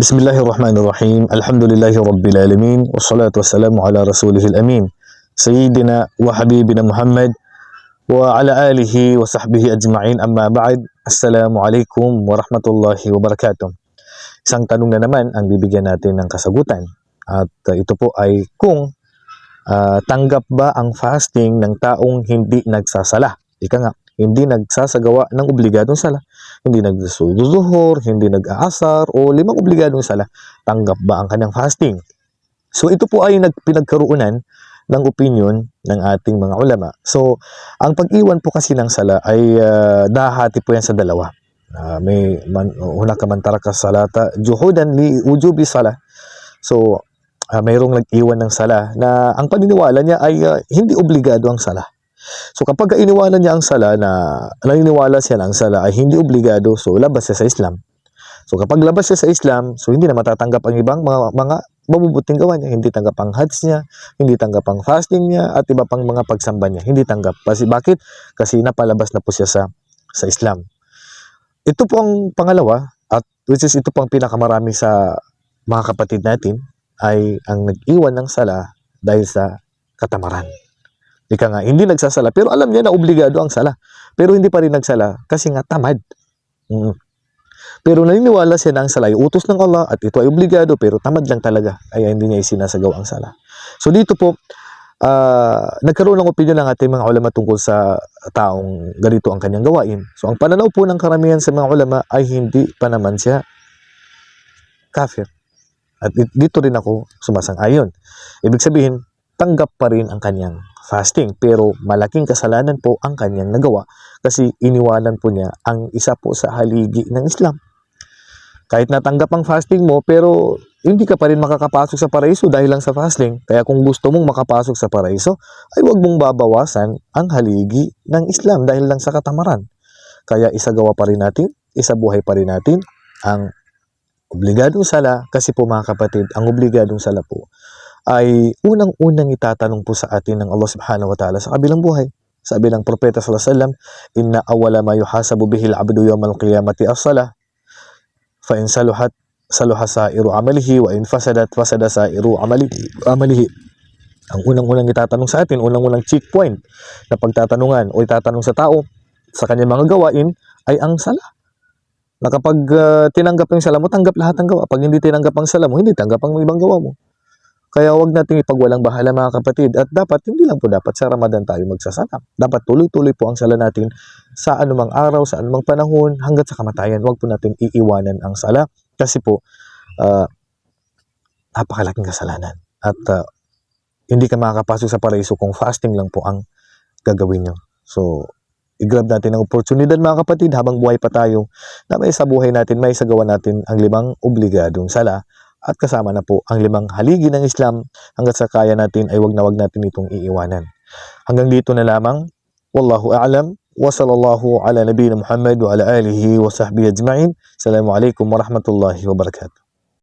Bismillahirrahmanirrahim. Alhamdulillahi Rabbil Alamin. Wassalatu wassalamu ala rasulihil amin. Sayyidina wa habibina Muhammad wa ala alihi wa sahbihi ajma'in amma ba'd. Assalamu alaikum wa rahmatullahi wa barakatuh. Isang tanong na naman ang bibigyan natin ng kasagutan. At uh, ito po ay kung uh, tanggap ba ang fasting ng taong hindi nagsasala? Ika nga, hindi nagsasagawa ng obligadong sala. Hindi nagsuzuhor, hindi nag-aasar, o limang obligadong sala. Tanggap ba ang kanyang fasting? So ito po ay nagpinagkaruunan ng opinion ng ating mga ulama. So, ang pag-iwan po kasi ng sala ay uh, dahati po yan sa dalawa. Uh, may man, una ka man taraka salata, juhudan li ujubi sala. So, uh, mayroong nag-iwan ng sala na ang paniniwala niya ay uh, hindi obligado ang sala. So kapag iniwanan niya ang sala na naniniwala siya na sala ay hindi obligado, so labas siya sa Islam. So kapag labas siya sa Islam, so hindi na matatanggap ang ibang mga, mga mabubuting gawa niya. Hindi tanggap ang hajj niya, hindi tanggap ang fasting niya, at iba pang mga pagsamba niya. Hindi tanggap. Kasi bakit? Kasi napalabas na po siya sa, sa Islam. Ito po ang pangalawa, at which is ito po ang pinakamarami sa mga kapatid natin, ay ang nag-iwan ng sala dahil sa katamaran. Ika nga, hindi nagsasala. Pero alam niya na obligado ang sala. Pero hindi pa rin nagsala kasi nga tamad. Mm. Pero naniniwala siya na ang sala ay utos ng Allah at ito ay obligado pero tamad lang talaga. Kaya hindi niya isinasagaw ang sala. So dito po, uh, nagkaroon ng opinion ng ating mga ulama tungkol sa taong ganito ang kanyang gawain. So ang pananaw po ng karamihan sa mga ulama ay hindi pa naman siya kafir. At dito rin ako sumasang-ayon. Ibig sabihin, tanggap pa rin ang kanyang fasting. Pero malaking kasalanan po ang kanyang nagawa kasi iniwanan po niya ang isa po sa haligi ng Islam. Kahit natanggap ang fasting mo, pero hindi ka pa rin makakapasok sa paraiso dahil lang sa fasting. Kaya kung gusto mong makapasok sa paraiso, ay huwag mong babawasan ang haligi ng Islam dahil lang sa katamaran. Kaya isagawa pa rin natin, isabuhay pa rin natin ang obligadong sala kasi po mga kapatid, ang obligadong sala po ay unang-unang itatanong po sa atin ng Allah subhanahu wa ta'ala sa kabilang buhay. Sabi ng Propeta sallallahu alaihi wasallam, "Inna awwala ma yuhasabu bihi al-'abdu yawm al-qiyamati as-salah." Fa in saluhat saluha sa'iru amalihi wa in fasadat fasada sa'iru amalihi. amalihi. Ang unang-unang itatanong sa atin, unang-unang checkpoint na pagtatanungan o itatanong sa tao sa kanyang mga gawain ay ang sala. Na kapag uh, tinanggap yung sala mo, tanggap lahat ng gawa. Pag hindi tinanggap ang sala mo, hindi tanggap ang ibang gawa mo. Kaya wag nating ipagwalang bahala mga kapatid at dapat hindi lang po dapat sa Ramadan tayo magsasaka. Dapat tuloy-tuloy po ang sala natin sa anumang araw, sa anumang panahon hanggat sa kamatayan. Wag po natin iiwanan ang sala kasi po uh, napakalaking kasalanan at uh, hindi ka makakapasok sa paraiso kung fasting lang po ang gagawin nyo. So, i-grab natin ang oportunidad mga kapatid habang buhay pa tayo na may sa buhay natin, may sagawa natin ang limang obligadong sala at kasama na po ang limang haligi ng Islam hanggat sa kaya natin ay wag na wag natin itong iiwanan. Hanggang dito na lamang. Wallahu a'lam. Wa sallallahu ala nabiyina Muhammad wa ala alihi wa sahbihi ajma'in. Assalamu alaikum warahmatullahi wabarakatuh.